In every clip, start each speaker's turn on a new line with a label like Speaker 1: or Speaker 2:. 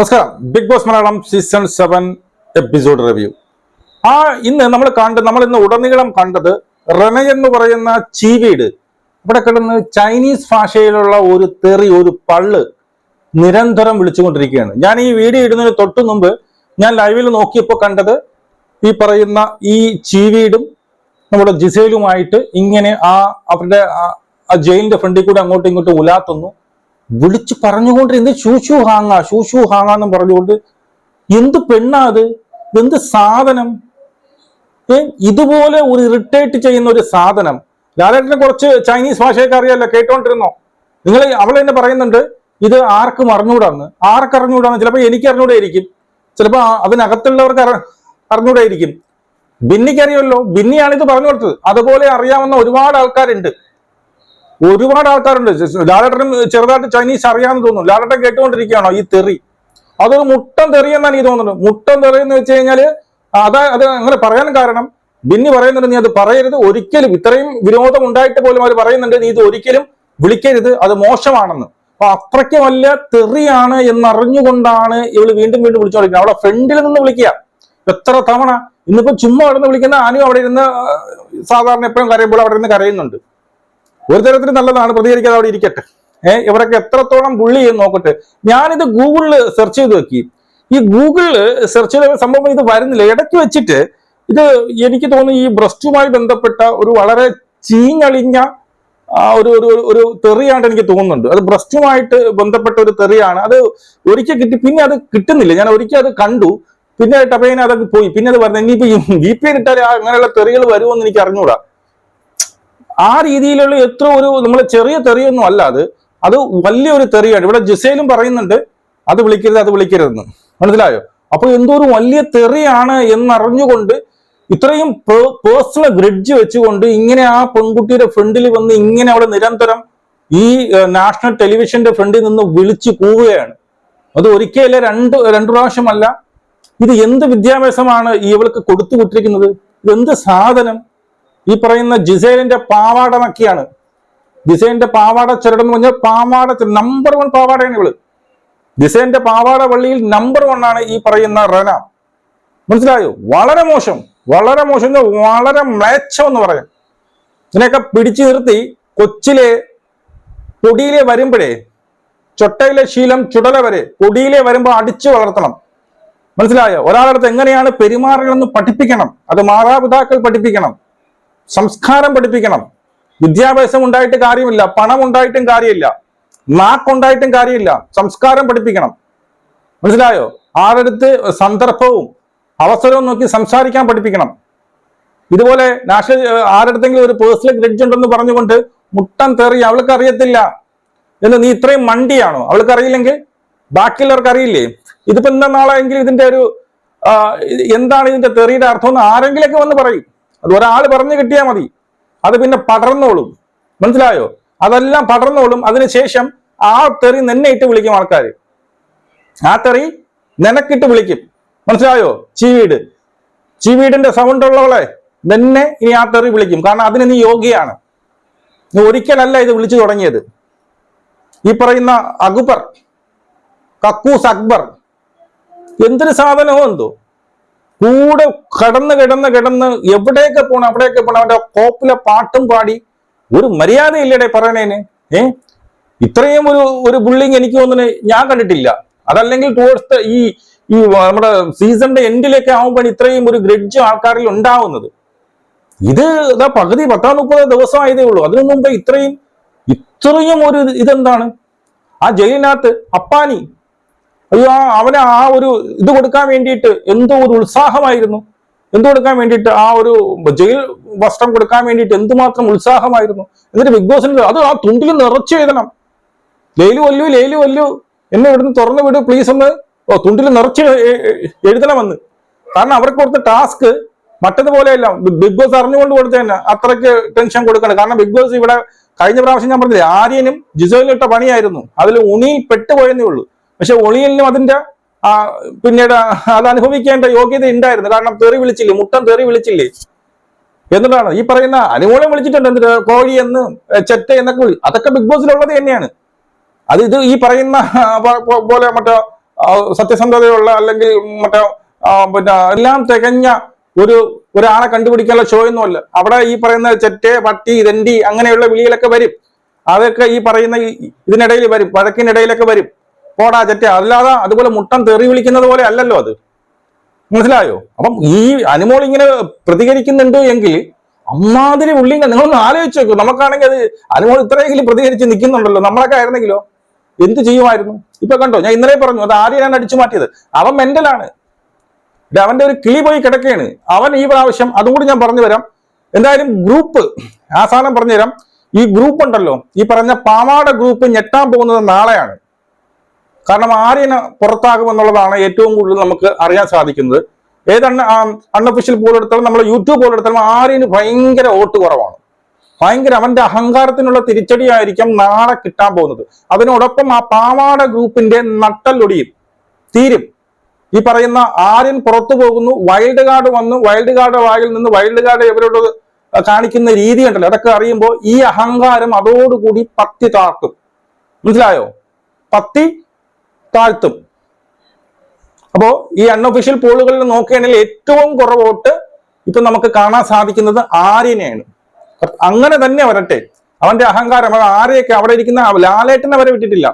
Speaker 1: നമസ്കാരം. Bigg Boss Malayalam season seven episode review. ആ ഇന്ന് നമ്മൾ കണ്ട് നമ്മൾ ഇന്ന് ഉടനീളം കണ്ടത് റെന എന്ന് പറയുന്ന ചീവീട്. ഇവിടെ കിടന്ന് ചൈനീസ് ഭാഷയിലുള്ള ഒരു തെറി ഒരു പള്ള് നിരന്തരം വിളിച്ചുകൊണ്ടിരിക്കുകയാണ്. ഞാൻ ഈ വീഡിയോ ഇടുന്നതിന് തൊട്ടു മുമ്പ് ഞാൻ ലൈവിൽ നോക്കിയപ്പോൾ കണ്ടത് ഈ പറയുന്ന ഈ ചീവീടും നമ്മുടെ ജിസേലുമായിട്ട് ഇങ്ങനെ ആ അവരുടെ ആ- ജയിലിന്റെ ഫ്രണ്ടിൽ കൂടെ അങ്ങോട്ടും ഇങ്ങോട്ടും ഉലാത്തുന്നു. വിളിച്ചു പറഞ്ഞുകൊണ്ടിരുന്ന ഷൂഷു ഹാങ്ങ ഷൂഷു ഹാങ്ങ എന്നും പറഞ്ഞുകൊണ്ട് എന്ത് പെണ്ണാ അത്? എന്ത് സാധനം? ഇതുപോലെ ഒരു ഇറിറ്റേറ്റ് ചെയ്യുന്ന ഒരു സാധനം. ലാലേട്ടനെ കുറച്ച് ചൈനീസ് ഭാഷയൊക്കെ അറിയാമല്ലോ കേട്ടോണ്ടിരുന്നോ? നിങ്ങൾ അവൾ തന്നെ പറയുന്നുണ്ട് ഇത് ആർക്കും അറിഞ്ഞൂടാന്ന് ആർക്ക് അറിഞ്ഞൂടാന്ന്? ചിലപ്പോൾ എനിക്ക് അറിഞ്ഞൂടായിരിക്കും ചിലപ്പോൾ അതിനകത്തുള്ളവർക്ക് അറി- അറിഞ്ഞൂടായിരിക്കും ബിന്നിക്കറിയുമല്ലോ ബിന്നിയാണ് ഇത് പറഞ്ഞു കൊടുത്തത്. അതുപോലെ അറിയാവുന്ന ഒരുപാട് ആൾക്കാരുണ്ട്. ഒരുപാട് ആൾക്കാരുണ്ട്. ലാലട്ടനും ചെറുതായിട്ട് ചൈനീസ് അറിയാമെന്ന് തോന്നുന്നു. ലാലട്ടൻ കേട്ടുകൊണ്ടിരിക്കുകയാണോ ഈ തെറി? അതൊരു മുട്ടം തെറി എന്നാണ് എനിക്ക് തോന്നുന്നത്. മുട്ടം തെറി എന്ന് വെച്ച് കഴിഞ്ഞാൽ അത് അത് അങ്ങനെ പറയാൻ കാരണം ബിന്നി പറയുന്നുണ്ട് നീ അത് പറയരുത്. ഒരിക്കലും ഇത്രയും വിനോദം ഉണ്ടായിട്ട് പോലും അവർ പറയുന്നുണ്ട്. നീ ഇത് ഒരിക്കലും വിളിക്കരുത്. അത് മോശമാണെന്ന്. അപ്പൊ അത്രയ്ക്ക് വല്ല തെറിയാണ് എന്നറിഞ്ഞുകൊണ്ടാണ് ഇവൾ വീണ്ടും വീണ്ടും വിളിച്ചുകൊണ്ടിരിക്കുന്നത്. അവിടെ ഫ്രണ്ടിൽ നിന്ന് വിളിക്കുക. എത്ര തവണ. ഇന്നിപ്പോ ചുമ്മാ അവിടെ നിന്ന് വിളിക്കുന്ന ആനും അവിടെ ഇരുന്ന് സാധാരണ എപ്പോഴും കരയുമ്പോൾ അവിടെ ഇരുന്ന് കരയുന്നുണ്ട്. ഒരു തരത്തിൽ നല്ലതാണ്. പ്രതികരിക്കാതെ അവിടെ ഇരിക്കട്ടെ. ഏഹ് ഇവരൊക്കെ എത്രത്തോളം പുള്ളി എന്ന് നോക്കട്ടെ. ഞാനിത് ഗൂഗിളിൽ സെർച്ച് ചെയ്ത് നോക്കി. ഈ ഗൂഗിളിൽ സെർച്ച് ചെയ്ത സംഭവം ഇത് വരുന്നില്ല. ഇടയ്ക്ക് വെച്ചിട്ട് ഇത് എനിക്ക് തോന്നുന്നു ഈ ബ്രസ്റ്റുമായി ബന്ധപ്പെട്ട ഒരു വളരെ ചീഞ്ഞളിഞ്ഞ ഒരു ഒരു ഒരു- തെറിയായിട്ട് എനിക്ക് തോന്നുന്നുണ്ട്. അത് ബ്രസ്റ്റുമായിട്ട് ബന്ധപ്പെട്ട ഒരു തെറിയാണ്. അത് ഒരിക്കൽ കിട്ടി പിന്നെ അത് കിട്ടുന്നില്ല. ഞാൻ ഒരിക്കൽ അത് കണ്ടു. പിന്നെ ടപേന അതൊക്കെ പോയി. പിന്നെ അത് പറഞ്ഞു ഇനിയിപ്പോ വി പി ഇട്ടാൽ അങ്ങനെയുള്ള തെറികൾ വരുമോ എന്ന് എനിക്ക് അറിഞ്ഞൂടാ. ആ രീതിയിലുള്ള എത്ര ഒരു നമ്മൾ ചെറിയ തെറിയൊന്നും അല്ല അത്. അത് വലിയൊരു തെറിയാണ്. ഇവിടെ ജിസേലും പറയുന്നുണ്ട് അത് വിളിക്കരുത് അത് വിളിക്കരുതെന്ന്. മനസ്സിലായോ? അപ്പൊ എന്തോ ഒരു വലിയ തെറിയാണ് എന്നറിഞ്ഞുകൊണ്ട് ഇത്രയും പേഴ്സണൽ ഗ്രിഡ്ജ് വെച്ചുകൊണ്ട് ഇങ്ങനെ ആ പെൺകുട്ടിയുടെ ഫ്രണ്ടിൽ വന്ന് ഇങ്ങനെ അവിടെ നിരന്തരം ഈ നാഷണൽ ടെലിവിഷന്റെ ഫ്രണ്ടിൽ നിന്ന് വിളിച്ചു കൂവുകയാണ്. അത് ഒരിക്കലല്ല രണ്ട് രണ്ടു പ്രാവശ്യമല്ല. ഇത് എന്ത് വിദ്യാഭ്യാസമാണ് ഇവൾക്ക് കൊടുത്തു വിട്ടിരിക്കുന്നത്? എന്ത് സാധനം? ഈ പറയുന്ന ജിസേലിന്റെ പാവാട നക്കിയാണ് ജിസേലിന്റെ പാവാട ചുരട് എന്ന് പറഞ്ഞാൽ പാവാട നമ്പർ വൺ പാവാടയാണ് ഇവൾ. ജിസേലിന്റെ പാവാട വള്ളിയിൽ നമ്പർ വൺ ആണ് ഈ പറയുന്ന റന. മനസ്സിലായോ? വളരെ മോശം വളരെ മോശം വളരെ മ്ലേച്ഛം എന്ന് പറയാം. ഇതിനെയൊക്കെ പിടിച്ചു നിർത്തി കൊച്ചിലെ പൊടിയിലെ വരുമ്പോഴേ ചൊട്ടയിലെ ശീലം ചുടല വരെ പൊടിയിലെ വരുമ്പോൾ അടിച്ചു വളർത്തണം. മനസ്സിലായോ? ഒരാളടുത്ത് എങ്ങനെയാണ് പെരുമാറുകളെന്ന് പഠിപ്പിക്കണം. അത് മാതാപിതാക്കൾ പഠിപ്പിക്കണം. സംസ്കാരം പഠിപ്പിക്കണം. വിദ്യാഭ്യാസം ഉണ്ടായിട്ട് കാര്യമില്ല പണം ഉണ്ടായിട്ടും കാര്യമില്ല നാക്കുണ്ടായിട്ടും കാര്യമില്ല സംസ്കാരം പഠിപ്പിക്കണം. മനസ്സിലായോ? ആരടുത്ത് സന്ദർഭവും അവസരവും നോക്കി സംസാരിക്കാൻ പഠിപ്പിക്കണം. ഇതുപോലെ നാഷണൽ ആരടുത്തെങ്കിലും ഒരു പേഴ്സണൽ ഗ്രഡ്ജ് ഉണ്ടെന്ന് പറഞ്ഞുകൊണ്ട് മുട്ടൻ തെറി അവൾക്ക് അറിയത്തില്ല എന്ന് നീ ഇത്രയും മണ്ടിയാണോ? അവൾക്ക് അറിയില്ലെങ്കിൽ? ബാക്കിയുള്ളവർക്ക് അറിയില്ലേ? ഇതിപ്പോ എന്താ നാളെങ്കിൽ ഇതിന്റെ ഒരു എന്താണ് ഇതിന്റെ തെറിയുടെ അർത്ഥം എന്ന് ആരെങ്കിലൊക്കെ വന്ന് പറയും. അത് ഒരാൾ പറഞ്ഞു കിട്ടിയാൽ മതി. അത് പിന്നെ പടർന്നോളും. മനസ്സിലായോ? അതെല്ലാം പടർന്നോളും. അതിനുശേഷം ആ തെറി നിന്നെ ഇട്ട് വിളിക്കും ആൾക്കാർ ആ തെറി നിനക്കിട്ട് വിളിക്കും. മനസ്സിലായോ? ചീവീട്. ചീവീടിന്റെ സൗണ്ട് ഉള്ളവളെ നിന്നെ ഇനി ആ തെറി വിളിക്കും. കാരണം അതിന് നീ യോഗ്യയാണ്. നീ ഒരിക്കലല്ല ഇത് വിളിച്ചു തുടങ്ങിയത്. ഈ പറയുന്ന അക്ബർ കക്കൂസ് അക്ബർ എന്തൊരു സാധനമോ എന്തോ. കൂടെ കടന്ന് കിടന്ന് കിടന്ന് എവിടെയൊക്കെ പോണം അവിടെയൊക്കെ പോണം അവന്റെ കോപ്പിലെ പാട്ടും പാടി ഒരു മര്യാദയില്ലടെ പറയണേന്? ഏ? ഇത്രയും ഒരു ഒരു ബുള്ളിങ് എനിക്ക് തോന്നുന്നു ഞാൻ കണ്ടിട്ടില്ല. അതല്ലെങ്കിൽ ടുവേഴ്സ് ഈ ഈ നമ്മുടെ സീസണിന്റെ എൻഡിലൊക്കെ ആവുമ്പോൾ ഇത്രയും ഒരു ഗ്രഡ്ജ് ആൾക്കാരിൽ ഉണ്ടാവുന്നത്. ഇത് ഇതാ പകുതി പത്താം മുപ്പത് ദിവസമായതേ ഉള്ളൂ. അതിനു മുമ്പ് ഇത്രയും ഇത്രയും ഒരു ഇതെന്താണ്? ആ ജയിലിനകത്ത് അപ്പാനി അയ്യോ അവന് ആ ഒരു ഇത് കൊടുക്കാൻ വേണ്ടിയിട്ട് എന്തോ ഒരു ഉത്സാഹമായിരുന്നു. എന്ത് കൊടുക്കാൻ വേണ്ടിയിട്ട്? ആ ഒരു ജയിൽ വസ്ത്രം കൊടുക്കാൻ വേണ്ടിയിട്ട് എന്തുമാത്രം ഉത്സാഹമായിരുന്നു. എന്നിട്ട് ബിഗ് ബോസിന് അത് ആ തുണ്ടിൽ നിറച്ചു എഴുതണം. ലേലു വല്ലു ലേലു വല്ലു എന്നെ ഇവിടുന്ന് തുറന്നു വിടു പ്ലീസ് ഒന്ന്. ഓ തുണ്ടിൽ നിറച്ച് എഴുതണമെന്ന്. കാരണം അവർക്ക് കൊടുത്ത ടാസ്ക് മറ്റതുപോലെയല്ല. ബിഗ് ബോസ് അറിഞ്ഞുകൊണ്ട് കൊടുത്ത തന്നെ അത്രയ്ക്ക് ടെൻഷൻ കൊടുക്കണം. കാരണം ബിഗ് ബോസ് ഇവിടെ കഴിഞ്ഞ പ്രാവശ്യം ഞാൻ പറഞ്ഞില്ലേ ആര്യനും ജിസോയിലും ഇട്ട പണിയായിരുന്നു. അതിൽ ഉണിയിൽ പെട്ടുപോയെന്നേ ഉള്ളൂ. പക്ഷെ ഒളിയലിനും അതിന്റെ പിന്നീട് അത് അനുഭവിക്കേണ്ട യോഗ്യത ഉണ്ടായിരുന്നു. കാരണം തെറി വിളിച്ചില്ലേ മുട്ടം തെറി വിളിച്ചില്ലേ? എന്നിട്ടാണ് ഈ പറയുന്ന അനുമോളം വിളിച്ചിട്ടുണ്ട്. എന്നിട്ട് കോഴി എന്ന് ചെറ്റ എന്നൊക്കെ അതൊക്കെ ബിഗ് ബോസിലുള്ളത് തന്നെയാണ്. അത് ഇത് ഈ പറയുന്ന പോലെ മറ്റേ സത്യസന്ധതയുള്ള അല്ലെങ്കിൽ മറ്റേ പിന്നെ എല്ലാം തികഞ്ഞ ഒരു ഒരാളെ കണ്ടുപിടിക്കാനുള്ള ഷോ ഒന്നുമല്ല അവിടെ ഈ പറയുന്ന ചെറ്റ പട്ടി രണ്ടി അങ്ങനെയുള്ള വിളികളൊക്കെ വരും. അതൊക്കെ ഈ പറയുന്ന ഇതിനിടയിൽ വരും. വഴക്കിനിടയിലൊക്കെ വരും. പോടാ ചെറ്റ അല്ലാതെ അതുപോലെ മുട്ടം തെറി വിളിക്കുന്നത് പോലെ അല്ലല്ലോ അത്. മനസ്സിലായോ? അപ്പം ഈ അനുമോൾ ഇങ്ങനെ പ്രതികരിക്കുന്നുണ്ട് എങ്കിൽ അമ്മാതിരി ഉള്ളി നിങ്ങളൊന്ന് ആലോചിച്ച് നോക്കൂ നമുക്കാണെങ്കിൽ അത് അനുമോൾ ഇത്രയെങ്കിലും പ്രതികരിച്ച് നിൽക്കുന്നുണ്ടല്ലോ. നമ്മളൊക്കെ ആയിരുന്നെങ്കിലോ? എന്ത് ചെയ്യുമായിരുന്നു? ഇപ്പൊ കണ്ടോ? ഞാൻ ഇന്നലെ പറഞ്ഞു അത് ആരെയാണ് അടിച്ചു മാറ്റിയത്. അവൻ മെന്റലാണ് അവന്റെ ഒരു കിളി പോയി കിടക്കുകയാണ് അവൻ ഈ പ്രാവശ്യം അതും കൂടി ഞാൻ പറഞ്ഞു തരാം. എന്തായാലും ഗ്രൂപ്പ് ആസാനം സാധനം പറഞ്ഞു ഈ ഗ്രൂപ്പ് ഉണ്ടല്ലോ. ഈ പറഞ്ഞ പാവാട ഗ്രൂപ്പ് ഞെട്ടാൻ പോകുന്നത് നാളെയാണ്. കാരണം ആര്യന് പുറത്താകുമെന്നുള്ളതാണ് ഏറ്റവും കൂടുതൽ നമുക്ക് അറിയാൻ സാധിക്കുന്നത്. ഏത് അൺഒഫീഷ്യൽ പോൾ എടുത്താലും നമ്മൾ യൂട്യൂബ് പോൾ എടുത്താലും ആര്യന് ഭയങ്കര വോട്ട് കുറവാണ്. ഭയങ്കര അവന്റെ അഹങ്കാരത്തിനുള്ള തിരിച്ചടിയായിരിക്കും നാളെ കിട്ടാൻ പോകുന്നത്. അതിനോടൊപ്പം ആ പാവാട ഗ്രൂപ്പിന്റെ നട്ടല്ലൊടിയും തീരും. ഈ പറയുന്ന ആര്യൻ പുറത്തു പോകുന്നു വൈൽഡ് കാർഡ് വന്നു വൈൽഡ് കാർഡ് വായിൽ നിന്ന് വൈൽഡ് കാർഡ് ഇവരോട് കാണിക്കുന്ന രീതി ഉണ്ടല്ലോ അതൊക്കെ അറിയുമ്പോൾ ഈ അഹങ്കാരം അതോടുകൂടി പത്തി താർക്കും മനസ്സിലായോ? പത്തി താഴ്ത്തും. അപ്പോ ഈ അൺഒഫീഷ്യൽ പോളുകളിൽ നോക്കുകയാണെങ്കിൽ ഏറ്റവും കുറവ് വോട്ട് ഇപ്പൊ നമുക്ക് കാണാൻ സാധിക്കുന്നത് ആര്യനെയാണ്. അങ്ങനെ തന്നെ വരട്ടെ. അവന്റെ അഹങ്കാരം അവൻ ആരെയൊക്കെ അവിടെ ഇരിക്കുന്ന ലാലേട്ടനെ വരെ വിട്ടിട്ടില്ല.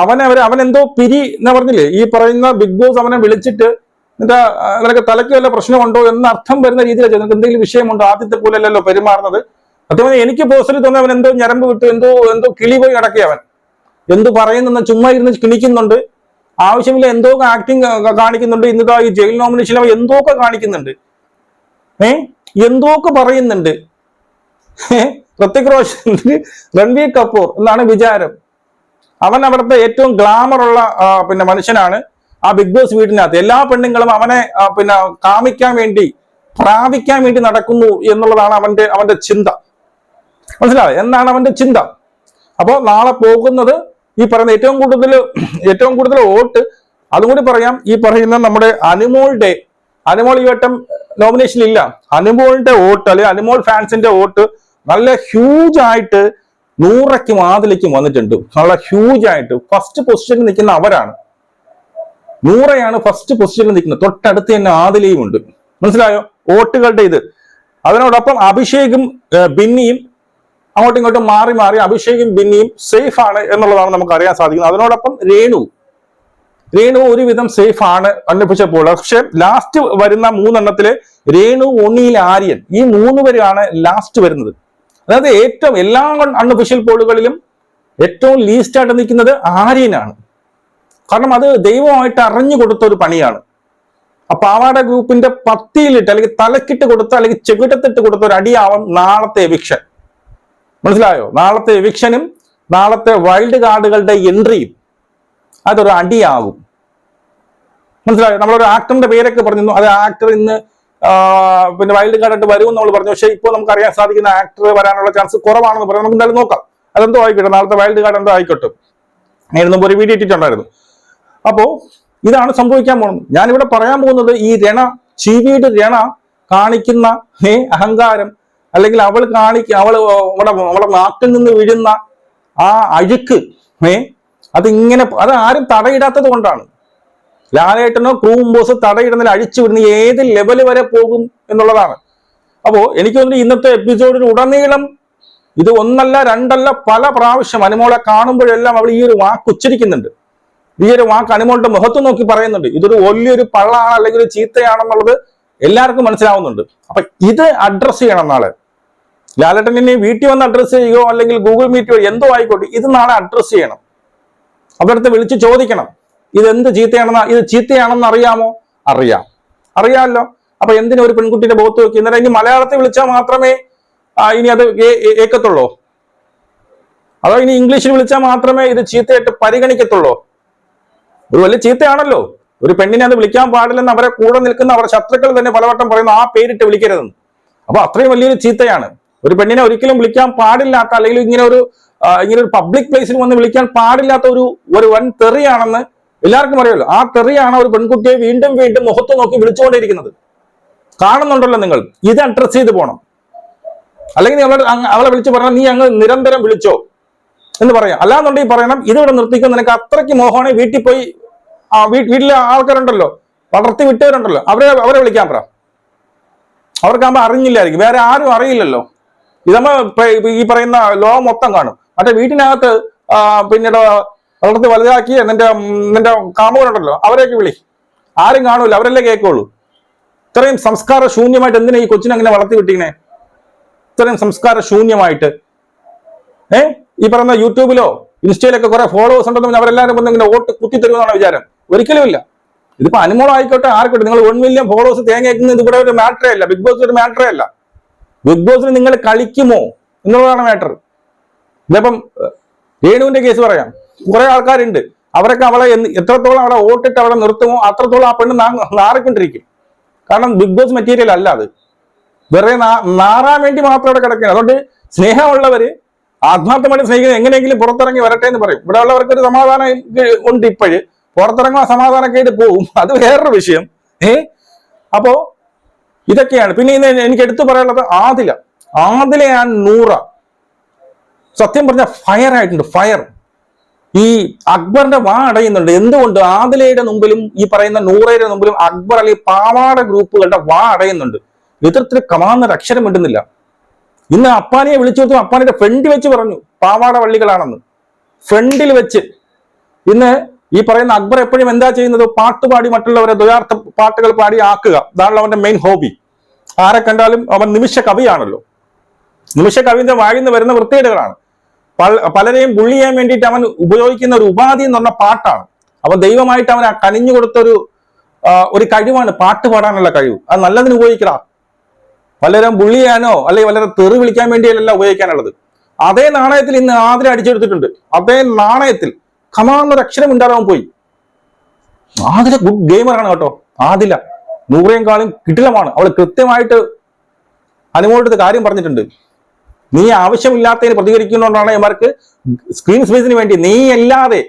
Speaker 1: അവനെ അവരെ അവൻ എന്തോ പിരി എന്ന് പറഞ്ഞില്ലേ? ഈ പറയുന്ന ബിഗ് ബോസ് അവനെ വിളിച്ചിട്ട് എന്നിട്ട് അവരൊക്കെ തലയ്ക്ക് വല്ല പ്രശ്നമുണ്ടോ എന്ന് അർത്ഥം വരുന്ന രീതിയിൽ നിനക്ക് എന്തെങ്കിലും വിഷയമുണ്ടോ? ആദ്യത്തെ പോലെ അല്ലല്ലോ പെരുമാറുന്നത്. സത്യം എനിക്ക് പേഴ്സണലി തോന്നി അവൻ എന്തോ ഞരമ്പ് വിട്ടു എന്തോ എന്തോ കിളി പോയി കിടക്കി അവൻ. എന്ത് പറയുന്നെന്ന് ചുമ്മാ ഇരുന്ന് കിണിക്കുന്നുണ്ട്. ആവശ്യമില്ല എന്തോ ആക്ടിങ് കാണിക്കുന്നുണ്ട്. ഇന്നിതാ ഈ ജയിൽ നോമിനേഷൻ അവ എന്തോക്കെ കാണിക്കുന്നുണ്ട്. ഏ? എന്തോക്കെ പറയുന്നുണ്ട്? ഋത്തിക് റോഷൻ രൺവീർ കപൂർ എന്നാണ് വിചാരം. അവൻ അവിടുത്തെ ഏറ്റവും ഗ്ലാമർ ഉള്ള പിന്നെ മനുഷ്യനാണ്. ആ ബിഗ് ബോസ് വീടിനകത്ത് എല്ലാ പെണ്ണുങ്ങളും അവനെ പിന്നെ കാമിക്കാൻ വേണ്ടി പ്രാപിക്കാൻ വേണ്ടി നടക്കുന്നു എന്നുള്ളതാണ് അവന്റെ അവന്റെ ചിന്ത. മനസ്സിലായോ? എന്നാണ് അവന്റെ ചിന്ത? അപ്പോൾ നാളെ പോകുന്നത് ഈ പറയുന്ന ഏറ്റവും കൂടുതൽ ഏറ്റവും കൂടുതൽ വോട്ട് അതും കൂടി പറയാം ഈ പറയുന്ന നമ്മുടെ അനുമോളുടെ അനുമോൾ ഈ വട്ടം നോമിനേഷൻ ഇല്ല. അനുമോളിന്റെ വോട്ട് അല്ലെങ്കിൽ അനുമോൾ ഫാൻസിന്റെ വോട്ട് നല്ല ഹ്യൂജ് ആയിട്ട് നൂറയ്ക്കും ആദിലേക്കും വന്നിട്ടുണ്ട്. നല്ല ഹ്യൂജ് ആയിട്ട്. ഫസ്റ്റ് പൊസിഷനിൽ നിൽക്കുന്ന അവരാണ്. നൂറയാണ് ഫസ്റ്റ് പൊസിഷനിൽ നിൽക്കുന്നത്. തൊട്ടടുത്ത് തന്നെ ആദിലയും ഉണ്ട്. മനസ്സിലായോ? വോട്ടുകളുടെ ഇത്. അതിനോടൊപ്പം അഭിഷേകും ബിന്നിയും അങ്ങോട്ടും ഇങ്ങോട്ടും മാറി മാറി അഭിഷേകും ബിന്നിയും സേഫ് ആണ് എന്നുള്ളതാണ് നമുക്ക് അറിയാൻ സാധിക്കുന്നത്. അതിനോടൊപ്പം രേണു രേണു ഒരുവിധം സേഫ് ആണ് അന്വേഷിച്ചപ്പോൾ പക്ഷെ ലാസ്റ്റ് വരുന്ന മൂന്നെണ്ണത്തിൽ രേണു ഒന്നിയിൽ ആര്യൻ ഈ മൂന്ന് പേരാണ് ലാസ്റ്റ് വരുന്നത്. അതായത് ഏറ്റവും എല്ലാ അൺഒഫീഷ്യൽ പോളുകളിലും ഏറ്റവും ലീസ്റ്റ് ആയിട്ട് നിൽക്കുന്നത് ആര്യനാണ്. കാരണം അത് ദൈവമായിട്ട് അറിഞ്ഞു കൊടുത്ത ഒരു പണിയാണ്. ആ പാവാട ഗ്രൂപ്പിന്റെ പത്തിയിലിട്ട് അല്ലെങ്കിൽ തലക്കിട്ട് കൊടുത്ത അല്ലെങ്കിൽ ചെകിട്ടത്തിട്ട് കൊടുത്ത ഒരു അടിയാവും നാളത്തെ എവിക്ഷൻ മനസ്സിലായോ? നാളത്തെ എവിക്ഷനും നാളത്തെ വൈൽഡ് കാർഡുകളുടെ എൻട്രിയും അതൊരു അടിയാകും. മനസ്സിലായോ? നമ്മളൊരു ആക്ടറിന്റെ പേരൊക്കെ പറഞ്ഞു അത് ആക്ടർ ഇന്ന് പിന്നെ വൈൽഡ് കാർഡായിട്ട് വരും നമ്മൾ പറഞ്ഞു. പക്ഷേ ഇപ്പോൾ നമുക്ക് അറിയാൻ സാധിക്കുന്ന ആക്ടർ വരാനുള്ള ചാൻസ് കുറവാണെന്ന് പറഞ്ഞു നമുക്ക് എന്തായാലും നോക്കാം. അതെന്തോ ആയിക്കോട്ടെ. നാളത്തെ വൈൽഡ് കാർഡ് എന്തോ ആയിക്കോട്ടെ. മുമ്പ് ഒരു വീഡിയോ ഇട്ടിട്ടുണ്ടായിരുന്നു. അപ്പോൾ ഇതാണ് സംഭവിക്കാൻ പോകുന്നത്. ഞാനിവിടെ പറയാൻ പോകുന്നത് ഈ രണ ചീവിയുടെ രണ കാണിക്കുന്ന അഹങ്കാരം അല്ലെങ്കിൽ അവൾ കാണിക്ക അവൾ അവിടെ അവളുടെ നാട്ടിൽ നിന്ന് വീഴുന്ന ആ അഴുക്ക് ഏ അതിങ്ങനെ അത് ആരും തടയിടാത്തത് കൊണ്ടാണ്. ലാലേട്ടനോ ക്രൂംബോസ് തടയിടുന്നതിൽ അഴിച്ചു വിടുന്ന ഏത് ലെവൽ വരെ പോകും എന്നുള്ളതാണ്. അപ്പോൾ എനിക്ക് തോന്നുന്നു ഇന്നത്തെ എപ്പിസോഡിൽ ഉടനീളം ഇത് ഒന്നല്ല രണ്ടല്ല പല പ്രാവശ്യം അനുമോളെ കാണുമ്പോഴെല്ലാം അവൾ ഈ ഒരു വാക്ക് ഉച്ചരിക്കുന്നുണ്ട്. ഈ ഒരു വാക്ക് അനുമോളുടെ മുഖത്ത് നോക്കി പറയുന്നുണ്ട്. ഇതൊരു വലിയൊരു പള്ളാണ് അല്ലെങ്കിൽ ഒരു ചീത്തയാണെന്നുള്ളത് എല്ലാവർക്കും മനസ്സിലാവുന്നുണ്ട്. അപ്പൊ ഇത് അഡ്രസ് ചെയ്യണം നാളെ. ലാലേട്ടൻ ഇനി വീട്ടിൽ വന്ന് അഡ്രസ്സ് ചെയ്യുകയോ അല്ലെങ്കിൽ ഗൂഗിൾ മീറ്റ് വഴി എന്തോ ആയിക്കോട്ടെ ഇത് നാളെ അഡ്രസ്സ് ചെയ്യണം. അവരടുത്ത് വിളിച്ച് ചോദിക്കണം. ഇത് എന്ത് ചീത്തയാണെന്ന് ഇത് ചീത്തയാണെന്ന് അറിയാമോ? അറിയാം. അറിയാമല്ലോ. അപ്പൊ എന്തിനാ ഒരു പെൺകുട്ടിയുടെ ബോത്ത് നോക്കി എന്നിട്ട് ഇനി മലയാളത്തിൽ വിളിച്ചാൽ മാത്രമേ ഇനി അത് ഏക്കത്തുള്ളൂ. അതോ ഇനി ഇംഗ്ലീഷിൽ വിളിച്ചാൽ മാത്രമേ ഇത് ചീത്തയായിട്ട് പരിഗണിക്കത്തുള്ളൂ? ഒരു വലിയ ചീത്തയാണല്ലോ. ഒരു പെണ്ണിനെ അത് വിളിക്കാൻ പാടില്ലെന്ന് അവരെ കൂടെ നിൽക്കുന്ന അവരുടെ ശത്രുക്കൾ തന്നെ പലവട്ടം പറയുന്ന ആ പേരിട്ട് വിളിക്കരുതെന്ന്. അപ്പൊ അത്രയും വലിയൊരു ചീത്തയാണ്. ഒരു പെണ്ണിനെ ഒരിക്കലും വിളിക്കാൻ പാടില്ലാത്ത അല്ലെങ്കിൽ ഇങ്ങനെ ഒരു ഇങ്ങനെ ഒരു പബ്ലിക് പ്ലേസിൽ വന്ന് വിളിക്കാൻ പാടില്ലാത്ത ഒരു ഒരു വൻ തെറിയാണെന്ന് എല്ലാവർക്കും അറിയാലോ. ആ തെറിയാണ് ഒരു പെൺകുട്ടിയെ വീണ്ടും വീണ്ടും മുഖത്ത് നോക്കി വിളിച്ചുകൊണ്ടിരിക്കുന്നത്. കാണുന്നുണ്ടല്ലോ നിങ്ങൾ. ഇത് അഡ്രസ് ചെയ്ത് പോകണം അല്ലെങ്കിൽ നിങ്ങൾ അവളെ വിളിച്ച് പറഞ്ഞാൽ നീ അങ്ങ് നിരന്തരം വിളിച്ചോ എന്ന് പറയാം. അല്ലാന്നുണ്ടെങ്കിൽ പറയണം ഇതിവിടെ നിർത്തിക്കും നിനക്ക് അത്രയ്ക്ക് മോഹമാണ്. വീട്ടിൽ പോയി ആ വീട്ടിലെ ആൾക്കാരുണ്ടല്ലോ. വളർത്തി വിട്ടവരുണ്ടല്ലോ. അവരെ അവരെ വിളിക്കാൻ പറ. അവർക്കാകുമ്പോ അറിഞ്ഞില്ലായിരിക്കും. വേറെ ആരും അറിയില്ലല്ലോ. ഇതമ്മ ഈ പറയുന്ന ലോകം മൊത്തം കാണും. മറ്റേ വീട്ടിനകത്ത് പിന്നീട് വളർത്തി വലുതാക്കി നിന്റെ നിന്റെ കാമുകനുണ്ടല്ലോ അവരെയൊക്കെ വിളി. ആരും കാണൂല അവരല്ലേ കേൾക്കുള്ളൂ. ഇത്രയും സംസ്കാര ശൂന്യമായിട്ട് എന്തിനാ ഈ കൊച്ചിനെ അങ്ങനെ വളർത്തി വിട്ടിങ്ങനെ ഇത്രയും സംസ്കാര ശൂന്യമായിട്ട്. ഏ? ഈ പറയുന്ന യൂട്യൂബിലോ ഇൻസ്റ്റയിലൊക്കെ കുറെ ഫോളോവേഴ്സ് ഉണ്ടെന്ന് അവരെല്ലാവരും വന്ന് ഇങ്ങനെ വോട്ട് കുത്തി തരുമെന്നാണ് വിചാരം. ഒരിക്കലും ഇല്ല. ഇതിപ്പോ അനുമോളായിക്കോട്ടെ ആർക്കോട്ടെ നിങ്ങൾ വൺ മില്യൺ ഫോളോവേഴ്സ് തേങ്ങയ്ക്കുന്നത് ഇവിടെ ഒരു മാറ്ററേ അല്ല. ബിഗ് ബോസ് ഒരു മാറ്ററേ അല്ല. ബിഗ് ബോസിന് നിങ്ങൾ കളിക്കുമോ? എന്നുള്ളതാണ് മാറ്റർ ഇതിപ്പം രേണുവിന്റെ കേസ് പറയാം. കുറെ ആൾക്കാരുണ്ട്. അവരൊക്കെ അവളെ എത്രത്തോളം അവളെ വോട്ടിട്ട് അവളെ നിർത്തുമോ അത്രത്തോളം ആ പെണ്ണ് നാറിക്കൊണ്ടിരിക്കും. കാരണം ബിഗ് ബോസ് മെറ്റീരിയൽ അല്ല അത്. വെറുതെ നാറാൻ വേണ്ടി മാത്രം അവിടെ കിടക്കുകയാണ്. അതുകൊണ്ട് സ്നേഹമുള്ളവര് ആത്മാർത്ഥമായിട്ട് സ്നേഹിക്കുന്നത് എങ്ങനെയെങ്കിലും പുറത്തിറങ്ങി വരട്ടെ എന്ന് പറയും. ഇവിടെ ഉള്ളവർക്ക് ഒരു സമാധാനം ഉണ്ട് ഇപ്പോഴ്. പുറത്തിറങ്ങുന്ന സമാധാനമൊക്കെ പോവും അത് വേറൊരു വിഷയം. ഏ? അപ്പോ ഇതൊക്കെയാണ്. പിന്നെ ഇന്ന് എനിക്ക് എടുത്തു പറയാനുള്ളത് ആദില. ആദിലയാണ് നൂറ. സത്യം പറഞ്ഞ ഫയർ ആയിട്ടുണ്ട് ഫയർ ഈ അക്ബറിന്റെ വാ അടയുന്നുണ്ട്. എന്തുകൊണ്ട്? ആദിലയുടെ മുമ്പിലും ഈ പറയുന്ന നൂറയുടെ മുമ്പിലും അക്ബർ അല്ലെങ്കിൽ പാവാട ഗ്രൂപ്പുകളുടെ വാ അടയുന്നുണ്ട്. എതിർത്തിൽ കമാന്നൊരു അക്ഷരം ഇടുന്നില്ല ഇന്ന് അപ്പാനിയെ വിളിച്ചു നോക്കും അപ്പാനിയുടെ ഫ്രണ്ട് വെച്ച് പറഞ്ഞു പാവാട വള്ളികളാണെന്ന്. ഫ്രണ്ടിൽ വെച്ച്. ഇന്ന് ഈ പറയുന്ന അക്ബർ എപ്പോഴും എന്താ ചെയ്യുന്നത്? പാട്ട് പാടി മറ്റുള്ളവരെ ദ്വയാർത്ഥ പാട്ടുകൾ പാടി ആക്കുക. അതാണല്ലോ അവന്റെ മെയിൻ ഹോബി ആരെ കണ്ടാലും അവൻ നിമിഷ കവിയാണല്ലോ. നിമിഷ കവിന്റെ വായിൽ നിന്ന് വരുന്ന വൃത്തികേടുകളാണ്. പലരെയും ബുള്ളി ചെയ്യാൻ വേണ്ടിയിട്ട് അവൻ ഉപയോഗിക്കുന്ന ഒരു ഉപാധി എന്ന് പറഞ്ഞ പാട്ടാണ്. അവൻ ദൈവമായിട്ട് അവൻ കനിഞ്ഞു കൊടുത്തൊരു ഒരു ഒരു കഴിവാണ്. പാട്ട് പാടാനുള്ള കഴിവ്. അത് നല്ലതിന് ഉപയോഗിക്കടാ പലരും ബുള്ളി ചെയ്യാനോ അല്ലെങ്കിൽ വല്ലരും തെറി വിളിക്കാൻ വേണ്ടിയല്ല ഉപയോഗിക്കാനുള്ളത്. അതേ നാണയത്തിൽ ഇന്ന് ആതിര അടിച്ചെടുത്തിട്ടുണ്ട്. അതേ നാണയത്തിൽ കമാന്നൊരു അക്ഷരം ഉണ്ടാകാൻ പോയി. ആദില ഗുഡ് ഗെയിമറാണ് കേട്ടോ. ആദില നൂറേം കാളും കിടിലമാണ്. അവൾ കൃത്യമായിട്ട് അനുമോട്ട് കാര്യം പറഞ്ഞിട്ടുണ്ട്. നീ ആവശ്യമില്ലാത്തതിന് പ്രതികരിക്കുന്നതുകൊണ്ടാണ് ഇവർക്ക് സ്ക്രീൻ സ്പേസിന് വേണ്ടി. നീ അല്ലാതെ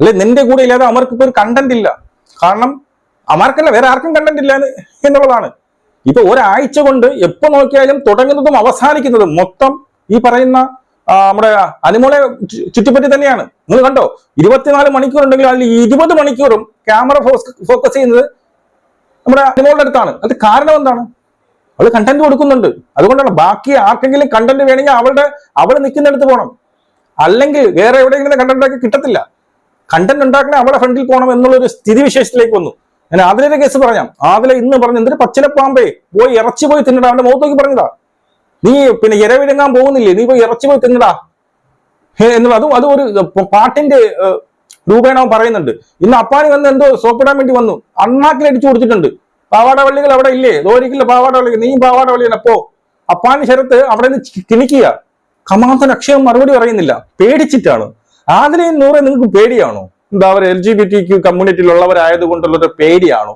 Speaker 1: അല്ലെ നിന്റെ കൂടെ ഇല്ലാതെ അവർക്ക് ഇപ്പൊ ഒരു കണ്ടന്റ് ഇല്ല. കാരണം അമാർക്കല്ല വേറെ ആർക്കും കണ്ടന്റ് ഇല്ല എന്നുള്ളതാണ്. ഇപ്പൊ ഒരാഴ്ച കൊണ്ട് എപ്പോ നോക്കിയാലും തുടങ്ങുന്നതും അവസാനിക്കുന്നതും മൊത്തം ഈ പറയുന്ന നമ്മുടെ അനുമോളെ ചുറ്റിപ്പറ്റി തന്നെയാണ്. നിങ്ങൾ കണ്ടോ? ഇരുപത്തിനാല് മണിക്കൂർ ഉണ്ടെങ്കിൽ അതിൽ ഇരുപത് മണിക്കൂറും ക്യാമറ ഫോക്കസ് ചെയ്യുന്നത് നമ്മുടെ അനുമോളുടെ അടുത്താണ്. അത് കാരണം എന്താണ്? അവൾ കണ്ടന്റ് കൊടുക്കുന്നുണ്ട്. അതുകൊണ്ടാണ് ബാക്കി ആർക്കെങ്കിലും കണ്ടന്റ് വേണമെങ്കിൽ അവളുടെ അവൾ നിൽക്കുന്നിടത്ത് പോകണം അല്ലെങ്കിൽ വേറെ എവിടെയെങ്കിലും കണ്ടന്റ് കിട്ടത്തില്ല. കണ്ടന്റ് ഉണ്ടാക്കണേ അവളെ ഫ്രണ്ടിൽ പോകണം എന്നുള്ള ഒരു സ്ഥിതിവിശേഷത്തിലേക്ക് വന്നു. ഞാൻ ആദിലയുടെ കേസ് പറയാം ആദില ഇന്ന് പറഞ്ഞു എന്തൊരു പച്ചിലപ്പാമ്പേ. പോയി ഇറച്ചി പോയി തിന്നിടാ അവന്റെ മുഖത്തേക്ക് പറഞ്ഞതാ. നീ പിന്നെ ഇരവിഴങ്ങാൻ പോകുന്നില്ലേ? നീ പോയി ഇറച്ചി പോയി തിന്നടാ എന്ന് അതും അത് ഒരു പാട്ടിന്റെ രൂപേണവൻ പറയുന്നുണ്ട്. ഇന്ന് അപ്പാനി വന്ന് എന്തോ സോപ്പിടാൻ വേണ്ടി വന്നു. അണ്ണാക്കിൽ അടിച്ചു കൊടുത്തിട്ടുണ്ട്. പാവാട വള്ളികൾ അവിടെ ഇല്ലേ? ദോരിക്കില്ല പാവാട വള്ളികൾ നീ പാവാട വള്ളി അപ്പോ അപ്പാനി ശരത്ത് അവിടെ നിന്ന് കിണിക്കുക. കമാന്തൻ അക്ഷയം മറുപടി പറയുന്നില്ല. പേടിച്ചിട്ടാണ്. ആദിലെയും നൂറെ നിങ്ങൾക്ക് പേടിയാണോ? എന്താ അവർ L G B T Q കമ്മ്യൂണിറ്റിയിലുള്ളവരായത് കൊണ്ടുള്ളൊരു പേടിയാണോ?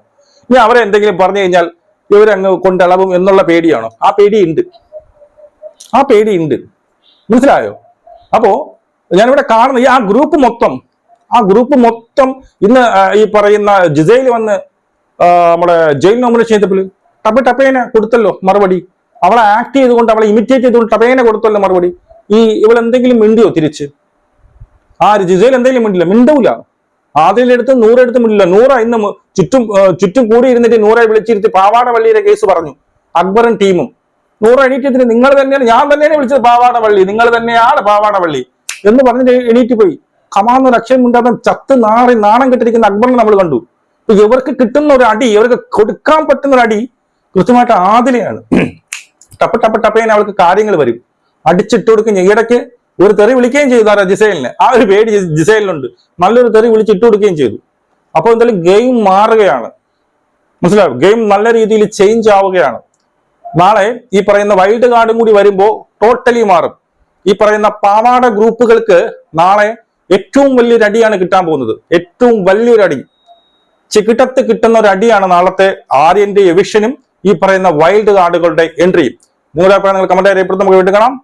Speaker 1: ഇനി അവരെന്തെങ്കിലും പറഞ്ഞു കഴിഞ്ഞാൽ ഇവരങ്ങ് കൊണ്ടളവും എന്നുള്ള പേടിയാണോ? ആ പേടിയുണ്ട്. ആ പേടിയുണ്ട്. മനസ്സിലായോ? അപ്പോ ഞാനിവിടെ കാണുന്ന ഈ ആ ഗ്രൂപ്പ് മൊത്തം ആ ഗ്രൂപ്പ് മൊത്തം ഇന്ന് ഈ പറയുന്ന ജിസയിൽ വന്ന് നമ്മുടെ ജയിൽ നോമിനേഷൻ ചെയ്തപ്പോൾ ടപ്പ ടപ്പേനെ കൊടുത്തല്ലോ മറുപടി. അവളെ ആക്ട് ചെയ്തുകൊണ്ട് അവളെ ഇമിറ്റേറ്റ് ചെയ്തുകൊണ്ട് ടപ്പേനെ കൊടുത്തല്ലോ മറുപടി. ഈ ഇവൾ എന്തെങ്കിലും മിണ്ടിയോ തിരിച്ച്? ആ ജിസയിൽ എന്തെങ്കിലും മിണ്ടില്ല. മിണ്ടൂല. ആദ്യയിലെടുത്ത് നൂറെടുത്ത് മിണ്ടില്ല. നൂറ ഇന്ന് ചുറ്റും ചുറ്റും കൂടി ഇരുന്നിട്ട് നൂറെ വിളിച്ചിരുത്തി പാവാട വള്ളിയുടെ കേസ് പറഞ്ഞു. അക്ബറും ടീമും. നൂറ് എണീറ്റത്തിന് നിങ്ങൾ തന്നെയാണ് ഞാൻ തന്നെയാണ് വിളിച്ചത് പാവാട പള്ളി നിങ്ങൾ തന്നെയാണ് പാവാട പള്ളി എന്ന് പറഞ്ഞിട്ട് എണീറ്റ് പോയി. കമാന്നൊരു അക്ഷയം ഉണ്ടാകുന്ന ചത്ത് നാറി നാണം കെട്ടിരിക്കുന്ന അക്ബറിനെ നമ്മൾ കണ്ടു. ഇപ്പൊ ഇവർക്ക് കിട്ടുന്ന ഒരു അടി ഇവർക്ക് കൊടുക്കാൻ പറ്റുന്ന ഒരു അടി കൃത്യമായിട്ട് ആദിലെയാണ്. ടപ്പ ടപ്പ ടപ്പേനെ അവൾക്ക് കാര്യങ്ങൾ വരും. അടിച്ചിട്ട് കൊടുക്കും ഇടയ്ക്ക് ഒരു തെറി വിളിക്കുകയും ചെയ്തു ആ ജിസൈലിനെ. ആ ഒരു പേടി ജിസൈലിനുണ്ട്. നല്ലൊരു തെറി വിളിച്ചിട്ട് കൊടുക്കുകയും ചെയ്തു. അപ്പോൾ എന്തായാലും ഗെയിം മാറുകയാണ്. മനസ്സിലാവും ഗെയിം നല്ല രീതിയിൽ ചേഞ്ച് ആവുകയാണ്. നാളെ ഈ പറയുന്ന വൈൽഡ് കാർഡും കൂടി വരുമ്പോൾ ടോട്ടലി മാറും. ഈ പറയുന്ന പാവാട ഗ്രൂപ്പുകൾക്ക് നാളെ ഏറ്റവും വലിയൊരു അടിയാണ് കിട്ടാൻ പോകുന്നത്. ഏറ്റവും വലിയൊരു അടി. ചിക്കിട്ടത്ത് കിട്ടുന്ന ഒരു അടിയാണ് നാളത്തെ ആര്യന്റെ എവിഷനും ഈ പറയുന്ന വൈൽഡ് കാർഡുകളുടെ എൻട്രിയും നിങ്ങളുടെ അഭിപ്രായം നിങ്ങൾ കമന്റ് അറിയപ്പെടുന്ന നമുക്ക് വീണ്ടും കാണാം.